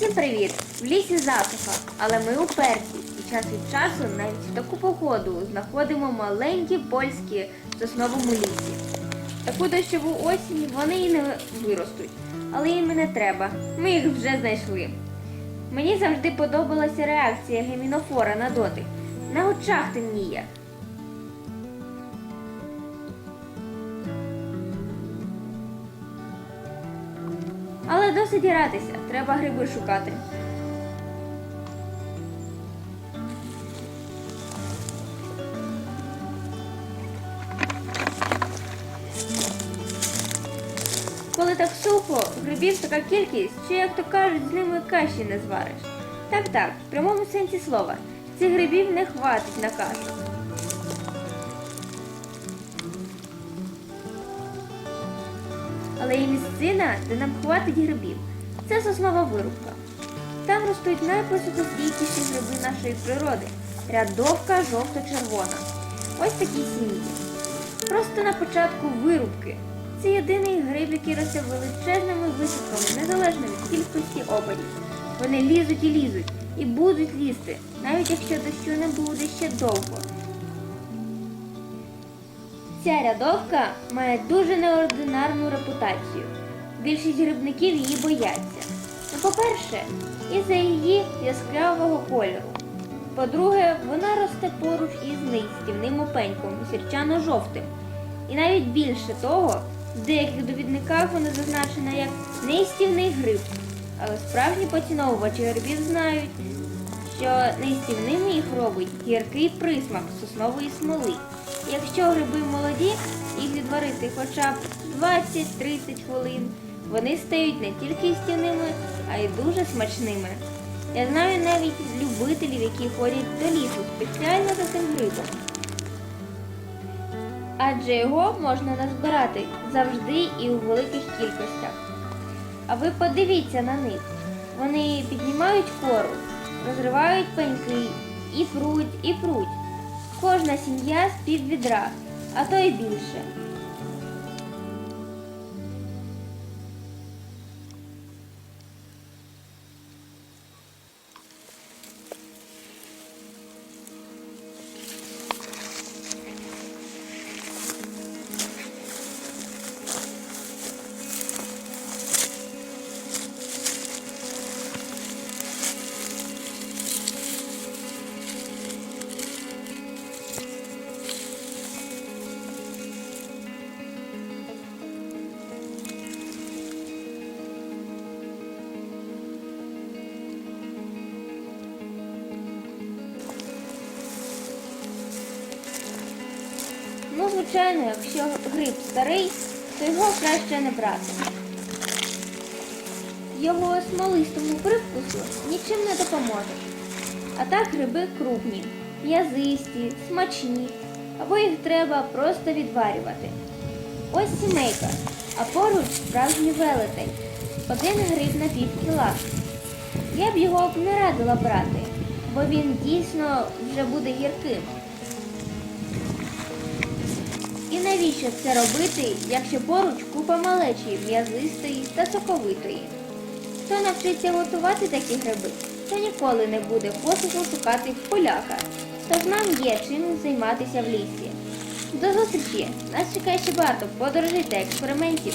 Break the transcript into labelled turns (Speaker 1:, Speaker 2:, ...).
Speaker 1: Всім привіт! В лісі засуха, але ми уперті. І час від часу навіть в таку погоду знаходимо маленькі польські в сосновому лісі. Таку дощову осінь вони і не виростуть, але їм і не треба. Ми їх вже знайшли. Мені завжди подобалася реакція гемінофора на дотик. На очах темніє. Але досить гратися, треба гриби шукати. Коли так сухо, грибів така кількість, що, як то кажуть, з ними каші не звариш. Так так, в прямому сенсі слова, цих грибів не хватить на кашу. Але є місцина, де нам хватить грибів. Це соснова вирубка. Там ростуть найпосухостійкіші гриби нашої природи. Рядовка жовто-червона. Ось такі сім'ї. Просто на початку вирубки. Це єдиний гриб, який росте величезними висівками, незалежно від кількості опадів. Вони лізуть і лізуть, і будуть лізти, навіть якщо дощу не буде ще довго. Ця рядовка має дуже неординарну репутацію. Більшість грибників її бояться. Ну, по-перше, із-за її яскравого кольору. По-друге, вона росте поруч із неїстівним опеньком, сірчано-жовтим. І навіть більше того, в деяких довідниках вона зазначена як неїстівний гриб. Але справжні поціновувачі грибів знають, що неїстівними їх робить гіркий присмак соснової смоли. Якщо гриби молоді, їх відварити хоча б 20-30 хвилин, вони стають не тільки їстівними, а й дуже смачними. Я знаю навіть любителів, які ходять до лісу спеціально за цим грибом. Адже його можна назбирати завжди і у великих кількостях. А ви подивіться на них. Вони піднімають кору, розривають пеньки і пруть, і пруть. Кожна сім'я з пів відра, а то й більше. Звичайно, якщо гриб старий, то його краще не брати. Його смолистому привкусу нічим не допоможеш. А так гриби крупні, м'язисті, смачні, або їх треба просто відварювати. Ось сімейка, а поруч справжній велетень. Один гриб на пів кіла. Я б його не радила брати, бо він дійсно вже буде гірким. І навіщо це робити, якщо поруч купа малечі, м'язистої та соковитої? Хто навчиться готувати такі гриби, то ніколи не буде посуху шукати в поляка. Тож нам є чим займатися в лісі. До зустрічі! Нас чекає ще багато подорожей та експериментів.